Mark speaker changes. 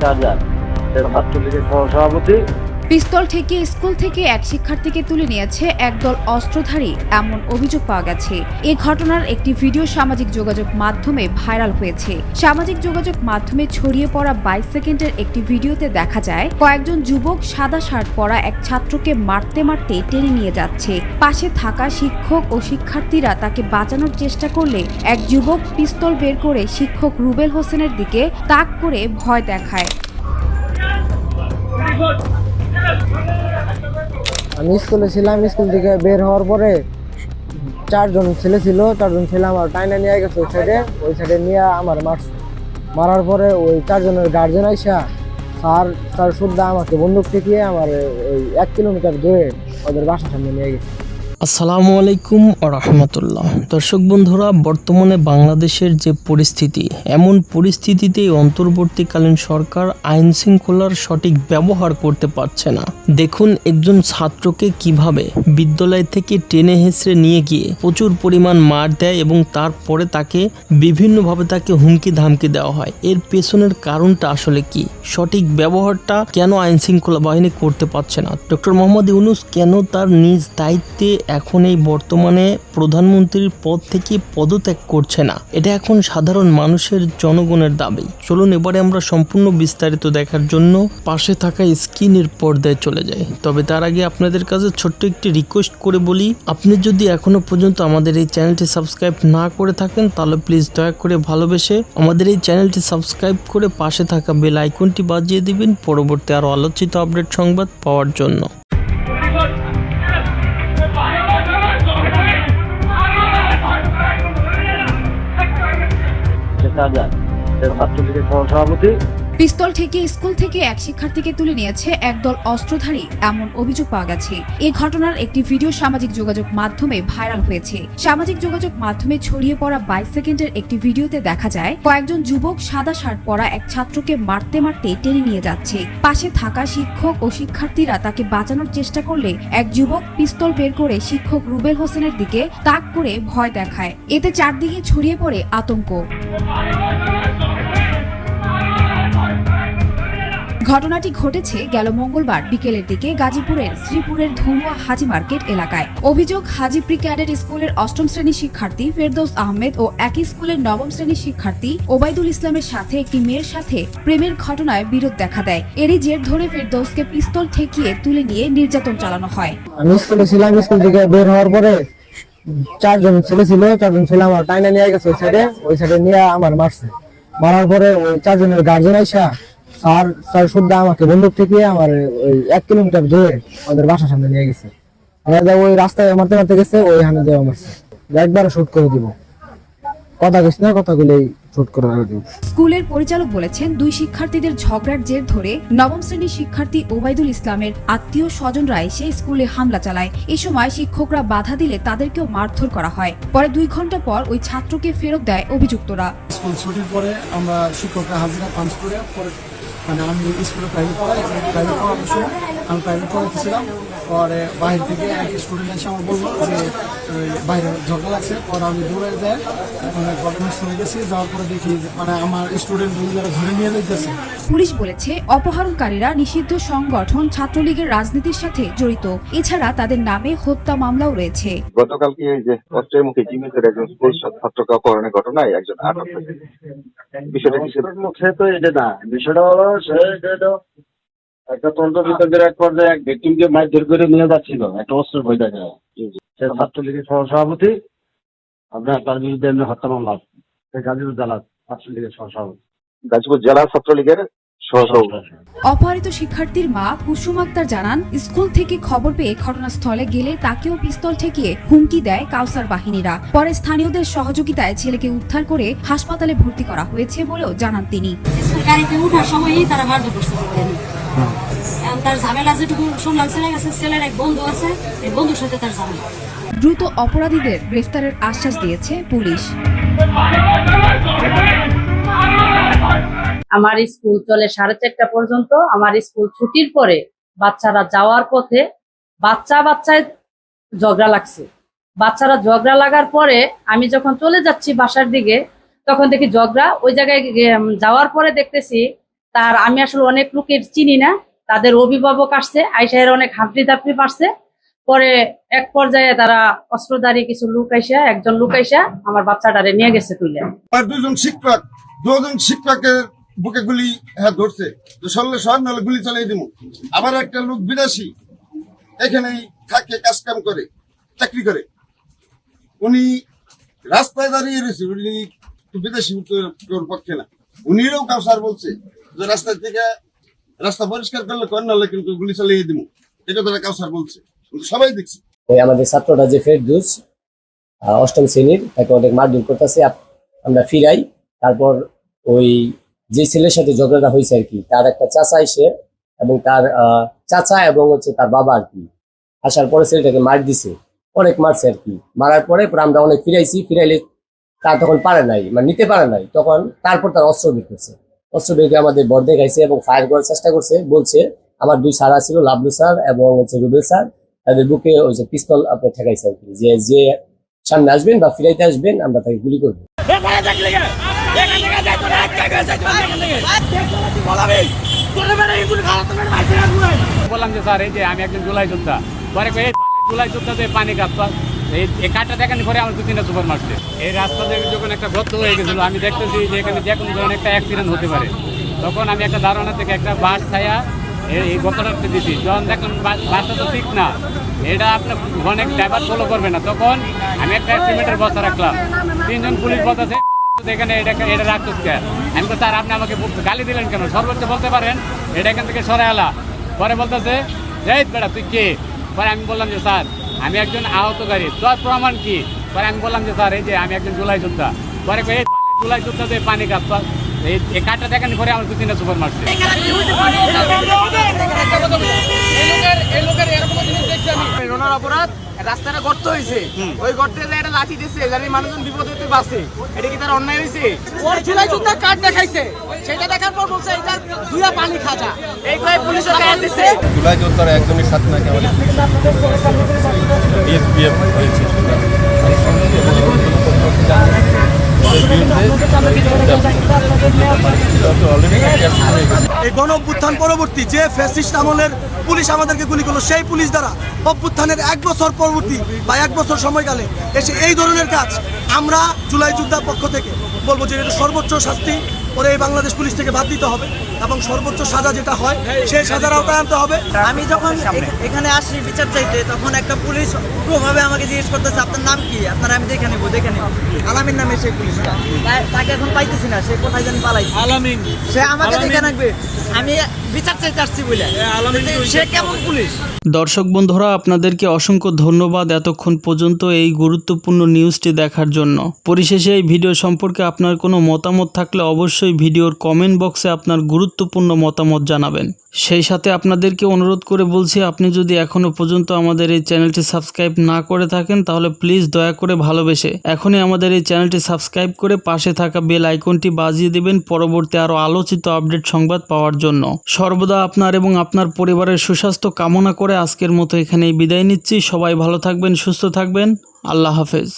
Speaker 1: Charger ছাত্রলীগের সভাপতি
Speaker 2: পিস্তল থেকে স্কুল থেকে এক শিক্ষার্থীকে তুলে নিয়েছে একদল অস্ত্রধারী, এমন অভিযোগ পাওয়া গেছে। এ ঘটনার একটি ভিডিও সামাজিক যোগাযোগ মাধ্যমে ভাইরাল হয়েছে। সামাজিক যোগাযোগ মাধ্যমে ছড়িয়ে পড়া বাইশ সেকেন্ডের একটি ভিডিওতে দেখা যায়, কয়েকজন যুবক সাদা শার্ট পরা এক ছাত্রকে মারতে মারতে টেনে নিয়ে যাচ্ছে। পাশে থাকা শিক্ষক ও শিক্ষার্থীরা তাকে বাঁচানোর চেষ্টা করলে এক যুবক পিস্তল বের করে শিক্ষক রুবেল হোসেনের দিকে তাক করে ভয় দেখায়।
Speaker 3: আমি স্কুলে ছিলাম, স্কুল থেকে বের হওয়ার পরে চারজন ছেলে ছিল, চারজন ছেলে আমার টাইনা নিয়ে গেছে ওই সাইডে ওই সাইডে নিয়ে আমার মারছে মারার পরে ওই চারজনের গার্জেন আইসা, স্যার স্যার সুদ্ধা আমাকে বন্দুক ঠেকিয়ে আমার ওই এক কিলোমিটার দূরে ওদের বাসার সামনে নিয়ে গেছে।
Speaker 4: আসসালামু আলাইকুম রহমতুল্লাহ। দর্শক বন্ধুরা, বর্তমানে বাংলাদেশের যে পরিস্থিতি, এমন পরিস্থিতিতে অন্তর্বর্তীকালীন সরকার আইন শৃঙ্খলার সঠিক ব্যবহার করতে পারছে না। দেখুন একজন ছাত্রকে কীভাবে বিদ্যালয় থেকে টেনে হেসড়ে নিয়ে গিয়ে প্রচুর পরিমাণ মার দেয় এবং তারপরে তাকে বিভিন্নভাবে তাকে হুমকি ধামকি দেওয়া হয়। এর পেছনের কারণটা আসলে কি? সঠিক ব্যবহারটা কেন আইন শৃঙ্খলা বাহিনী করতে পারছে না? ডক্টর মোহাম্মদ ইউনুস কেন তার নিজ দায়িত্বে এখন এই বর্তমানে প্রধানমন্ত্রীর পদ থেকে পদত্যাগ করছে না। এটা এখন সাধারণ মানুষের জনগণের দাবি। চলুন এবারে আমরা সম্পূর্ণ বিস্তারিত দেখার জন্য পাশে থাকা স্ক্রিনের পর্দায় চলে যাই। তবে তার আগে আপনাদের কাছে ছোট্ট একটি রিকোয়েস্ট করে বলি, আপনি যদি এখনও পর্যন্ত আমাদের এই চ্যানেলটি সাবস্ক্রাইব না করে থাকেন, তাহলে প্লিজ দয়া করে ভালোবেসে আমাদের এই চ্যানেলটি সাবস্ক্রাইব করে পাশে থাকা বেল আইকনটি বাজিয়ে দিবেন। পরবর্তী আরও আলোচিত আপডেট সংবাদ পাওয়ার জন্য।
Speaker 1: চার্জার ছাত্রলীগের সভাপতি
Speaker 2: পিস্তল থেকে স্কুল থেকে এক শিক্ষার্থীকে তুলে নিয়েছে একদল অস্ত্রধারী, এমন অভিযোগ পাওয়া গেছে। এই ঘটনার একটি ভিডিও সামাজিক যোগাযোগ মাধ্যমে ভাইরাল হয়েছে। সামাজিক যোগাযোগ মাধ্যমে ছড়িয়ে পড়া বাইশ সেকেন্ডের একটি ভিডিওতে দেখা যায়, কয়েকজন যুবক সাদা শার্ট পরা এক ছাত্রকে মারতে মারতে টেনে নিয়ে যাচ্ছে। পাশে থাকা শিক্ষক ও শিক্ষার্থীরা তাকে বাঁচানোর চেষ্টা করলে এক যুবক পিস্তল বের করে শিক্ষক রুবেল হোসেনের দিকে তাক করে ভয় দেখায়। এতে চারদিকে ছড়িয়ে পড়ে আতঙ্ক। ঘটনাটি ঘটেছে গেল মঙ্গলবার বিকেলের দিকে গাজীপুরের শ্রীপুরের ধনুয়া হাজি মার্কেট এলাকায়। অভিযোগ, হাজি প্রি ক্যাডেট স্কুলের অষ্টম শ্রেণির শিক্ষার্থী ফেরদৌস আহমেদ ও একই স্কুলের নবম শ্রেণির শিক্ষার্থী ওবায়দুল ইসলামের সাথে একটি মেয়ের সাথে প্রেমের ঘটনায় বিরোধ দেখা দেয়। এরই জের ধরে ফেরদৌসকে পিস্তল ঠেকিয়ে তুলে নিয়ে নির্যাতন চালানো হয়।
Speaker 3: আমি স্কুলে ছিলাম, স্কুল থেকে বের হওয়ার পরে চারজন ছেলে ছিল, চারজন ছেলে আমার টাইনা নিয়ে গেছে ওই সাইডে ওই সাইডে নিয়ে আমার মারছে। মারার পরে ওই চারজনের গার্জেন আইসা স্যার স্যার শুদ্ধা আমাকে বন্দুক ঠেকিয়ে আমার ওই এক কিলোমিটার দূরে ওদের বাসার সামনে নিয়ে গেছে। আমরা ওই রাস্তায় মারতে মারতে গেছে ওই হানে দেওয়া মারছে একবার শুট করে দিব। কথা কইস না কথাগুলোই শুট করে দিব।
Speaker 2: স্কুলের পরিচালক বলেছেন দুই শিক্ষার্থীদের ঝগড়ার জের ধরে নবম শ্রেণির শিক্ষার্থী ওবায়দুল ইসলামের আত্মীয় স্বজনরা এসে স্কুলে হামলা চালায়। এ সময় শিক্ষকরা বাধা দিলে তাদেরকেও মারধর করা হয়। পরে দুই ঘণ্টা পর ওই ছাত্রকে ফেরত দেয় অভিযুক্তরা।
Speaker 5: স্কুল ছুটির পরে আমরা শিক্ষকরা হাজিরা পাঞ্চ করে পরে মানে আমি স্কুলে প্রাইভেট পড়াই প্রাইভেট পড়ানোর সময় আমি প্রাইভেট পড়াতেছিলাম পরে বাইরে থেকে এক স্টুডেন্ট এসে আমার বলল যে বাইরে ঝগড়া লাগছে পরে আমি দৌড়ে যাই মানে ঘটনাস্থলে গেছি যাওয়ার পরে দেখি মানে আমার স্টুডেন্ট যারা ধরে নিয়ে যাইতেছে।
Speaker 2: পুলিশ বলেছে অপহরণকারীরা নিষিদ্ধ সংগঠন ছাত্রলীগের রাজনীতির সাথে জড়িত। এছাড়া তাদের নামে হত্যা মামলাও রয়েছে।
Speaker 6: গতকালকে এই যে অস্ত্রের মুখে জিমেজের একজন স্কুল ছাত্রকে অপহরণের ঘটনায় একজন আটক হয়েছে। বিষয়টা কি
Speaker 1: মধ্যে তো এটা না বিষয়টা হলো একটা তন্ত্র বিতর্কের এক পর্যায়ে এক ব্যক্তিকে মারধর করে নিয়ে যাচ্ছিল একটা বই দেখা। সে ছাত্রলীগের সহসভাপতি আপনার তার বিরুদ্ধে হত্যা মামলা। সে গাজীপুর জেলা ছাত্রলীগের সহসভাপতি।
Speaker 6: গাজীপুর জেলা ছাত্রলীগের? সহসভাপতি
Speaker 2: অপহৃত শিক্ষার্থীর মা কুসুম আক্তার জানান স্কুল থেকে খবর পেয়ে ঘটনাস্থলে গেলে তাকেও পিস্তল ঠেকিয়ে হুমকি দেয় কাউসার বাহিনীরা। পরে স্থানীয়দের সহযোগিতায় ছেলেকে উদ্ধার করে হাসপাতালে ভর্তি করা হয়েছে বলেও জানান তিনি।
Speaker 7: গাড়িতে উঠার সময়ই তারা মারধর তার ঝামেলা যেটুকু শুনলাম ছেলে গেছে ছেলের এক বন্ধু আছে এই বন্ধুর সাথে তার ঝামেলা।
Speaker 2: দ্রুত অপরাধীদের গ্রেফতারের আশ্বাস দিয়েছে পুলিশ।
Speaker 8: আমার স্কুল চলে সাড়ে চারটা পর্যন্ত। আমার স্কুল ছুটির পরে বাচ্চারা যাওয়ার পথে বাচ্চা বাচ্চায় ঝগড়া লাগছে। বাচ্চারা ঝগড়া লাগার পরে আমি যখন চলে যাচ্ছি বাসার দিকে, তখন দেখি ঝগড়া ওই জায়গায় যাওয়ার পরে দেখতেছি তার আমি আসলে অনেক লোকের চিনি না, তাদের অভিভাবক আসছে, আইসাহের অনেক হাঁপড়ি দাপড়ি পারছে পরে এক পর্যায়ে তারা অস্ত্রধারী কিছু লোক আইসা, একজন লোক আইসা আমার বাচ্চাটারে নিয়ে গেছে তুলে
Speaker 9: দুজন শিক্ষক, দুজন শিক্ষকের বুকে গুলি হ্যাঁ ধরছে। তো সরলে সর, নাহলে গুলি চালিয়ে দিব আবার একটা লোক বিদেশি এখানেই থাকে, কাজ কাম করে, চাকরি করে। উনি রাস্তায় দাঁড়িয়ে রয়েছে, উনি বিদেশি পক্ষে না। উনিও কাউসার বলছে যে রাস্তা থেকে রাস্তা পরিষ্কার করলে কর, নাহলে কিন্তু গুলি চালিয়ে দিব এটা তারা কাউসার বলছে। সবাই দেখছি।
Speaker 10: আমাদের ছাত্রটা যে ফেরদুস অষ্টম শ্রেণির, তাকে অনেক মারধর করতেছে আমরা ফিরাই। তারপর ওই যে ছেলের সাথে ঝগড়াটা হয়েছে আর কি, তার একটা চাচা এসে এবং তার চাচা এবং হচ্ছে তার বাবা আর কি। আসার পরে ছেলেটাকে মার দিছে, অনেক মারছে আর কি। মারার পরে আমরা অনেক ফিরাইছি, ফিরাইলে তার তখন পারে নাই মানে নিতে পারে নাই। তখন তারপর তার অস্ত্র বের করছে। অস্ত্র বের করে আমাদের বর্দে খাইছে এবং ফায়ার করার চেষ্টা করছে, বলছে, আমার দুই স্যার ছিল লাভলু স্যার এবং হচ্ছে রুবেল স্যার, তাদের বুকে ওই যে পিস্তল আপনি ঠেকাইছে আর কি। যে যে সামনে আসবেন বা ফিরাইতে আসবেন, আমরা তাকে গুলি করব।
Speaker 11: বললাম যে, স্যার, এই যে, আমি একজন জুলাই যোদ্ধা। পরে এই জুলাই যোদ্ধাতে পানি কাটতো এই কাঠটা দেখেন পরে আমার দু তিনটা সুপার মারছে। এই রাস্তা থেকে যখন একটা গর্ত হয়ে গেছিল, আমি দেখতেছি যে, এখানে যে কোনো ধরনের একটা অ্যাক্সিডেন্ট হতে পারে। তখন আমি একটা ধারণা থেকে একটা বাস ছায়া এই গর্তটাতে দিছি। যখন দেখলাম বাস- বাসটা তো ঠিক না, এটা আপনার অনেক ড্রাইভার ফলো করবে না। তখন আমি একটা সিমেন্টের বস্তা রাখলাম। তিনজন পুলিশ বলতেছে এখানে এটা এটা রাখতেছ আমি তো স্যার, আপনি আমাকে গালি দিলেন কেন? সর্বোচ্চ বলতে পারেন, এটা এখান থেকে সরে আলা। পরে বলতেছে, এই বেটা, তুই কে? পরে আমি বললাম যে, স্যার, আমি একজন আহতকারী। তোর প্রমাণ কি? পরে আমি বললাম যে, স্যার, এই যে আমি একজন জুলাই যোদ্ধা। পরে এই জুলাই যোদ্ধা পানি কাপ এই কাঠটা দেখেন পরে আমার দু তিনটা সুপার মারছে
Speaker 12: অপরাধ রাস্তাটা গর্ত হয়েছে। ওই গর্তে যে একটা লাঠি দিচ্ছে জানি মানুষজন বিপদ হতে বাঁচে এটা কি তার অন্যায় হয়েছে? ওর জুলাই যুদ্ধ কার্ড দেখাইছে। সেটা দেখার পর বলছে এটা দুইয়া পানি খাজা। এই কয়ে পুলিশের গায়ে দিচ্ছে
Speaker 9: জুলাই যোদ্ধার একজনের সাথে নাকি আমাদের ডিএসপিএফ হয়েছে।
Speaker 13: এই গণ অভ্যুত্থান পরবর্তী যে ফ্যাসিস্ট আমলের পুলিশ আমাদেরকে গুলি করল, সেই পুলিশ দ্বারা অভ্যুত্থানের এক বছর পরবর্তী বা এক বছর সময়কালে এসে এই ধরনের কাজ আমরা জুলাই যোদ্ধা পক্ষ থেকে বলব যে এটা সর্বোচ্চ শাস্তি। ওরে এই বাংলাদেশ পুলিশ থেকে বাদ দিতে হবে এবং সর্বোচ্চ সাজা যেটা হয় সেই সাজার আওতায় আনতে হবে।
Speaker 12: আমি যখন এখানে আসি বিচার চাইতে তখন একটা পুলিশ ভাবে আমাকে জিজ্ঞেস করতেছে আপনার নাম কি? আপনার আমি দেখে নেব দেখে নেব। আলামিন নামে সেই পুলিশটা। তা- তাকে এখন পাইতেছি না সে কোথায় জানি পালাইছে। আলামিন। সে আমাকে দেখে রাখবে। আমি বিচার চাইতে আসছি বলে সে কেমন পুলিশ?
Speaker 6: দর্শক বন্ধুরা আপনাদেরকে অসংখ্য ধন্যবাদ এতক্ষণ পর্যন্ত এই গুরুত্বপূর্ণ নিউজটি দেখার জন্য। পরিশেষে এই ভিডিও সম্পর্কে আপনার কোনো মতামত থাকলে অবশ্যই ভিডিওর কমেন্ট বক্সে আপনার গুরুত্বপূর্ণ মতামত জানাবেন। সেই সাথে আপনাদেরকে অনুরোধ করে বলছি, আপনি যদি এখনও পর্যন্ত আমাদের এই চ্যানেলটি সাবস্ক্রাইব না করে থাকেন, তাহলে প্লিজ দয়া করে ভালোবেসে এখনই আমাদের এই চ্যানেলটি সাবস্ক্রাইব করে পাশে থাকা বেল আইকনটি বাজিয়ে দেবেন পরবর্তী আরও আলোচিত আপডেট সংবাদ পাওয়ার জন্য। সর্বদা আপনার এবং আপনার পরিবারের সুস্বাস্থ্য কামনা করে আজকের মতো এখানেই বিদায় নিচ্ছি। সবাই ভালো থাকবেন, সুস্থ থাকবেন। আল্লাহ হাফেজ।